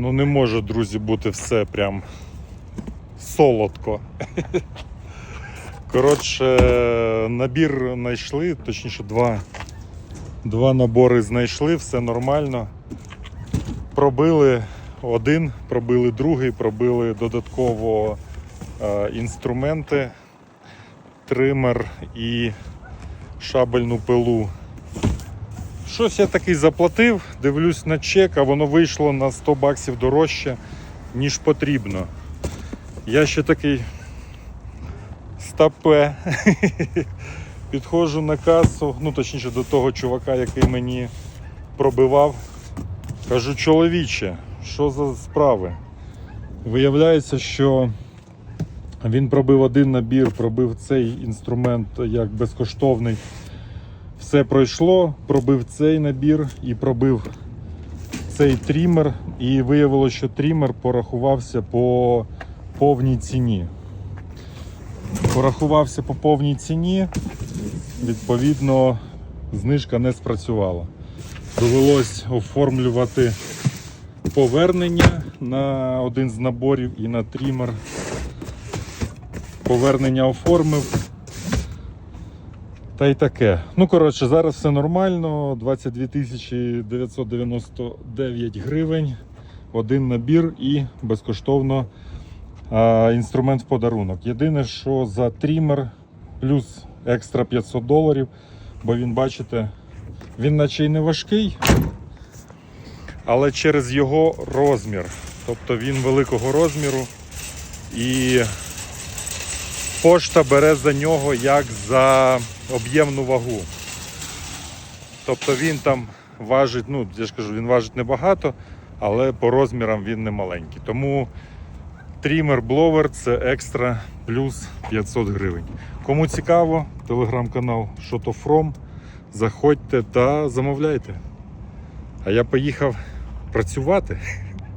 Ну не може, друзі, бути все прям солодко. Коротше, набір знайшли, точніше, два, два набори знайшли, все нормально. Пробили один, пробили другий, пробили додатково е, інструменти, тример і шабельну пилу. Щось я такий заплатив, дивлюсь на чек, а воно вийшло на 100 баксів дорожче, ніж потрібно. Я ще такий стапе. Підходжу на касу, ну точніше до того чувака, який мені пробивав. Кажу, чоловіче, що за справи? Виявляється, що він пробив один набір, пробив цей інструмент як безкоштовний. Все пройшло, пробив цей набір і пробив цей трімер. І виявилося, що трімер порахувався по повній ціні. Порахувався по повній ціні, відповідно, знижка не спрацювала. Довелось оформлювати повернення на один з наборів і на трімер. Повернення оформив. Та й таке. Ну, коротше, зараз все нормально. 22 999 гривень, один набір і безкоштовно а, інструмент в подарунок. Єдине, що за трімер плюс екстра 500 доларів, бо він, бачите, він наче й не важкий, але через його розмір. Тобто він великого розміру і пошта бере за нього як за об'ємну вагу. Тобто він там важить, ну я ж кажу, він важить небагато, але по розмірам він не маленький. Тому трімер бловер це екстра плюс 500 гривень. Кому цікаво, телеграм-канал Shotofrom. Заходьте та замовляйте. А я поїхав працювати.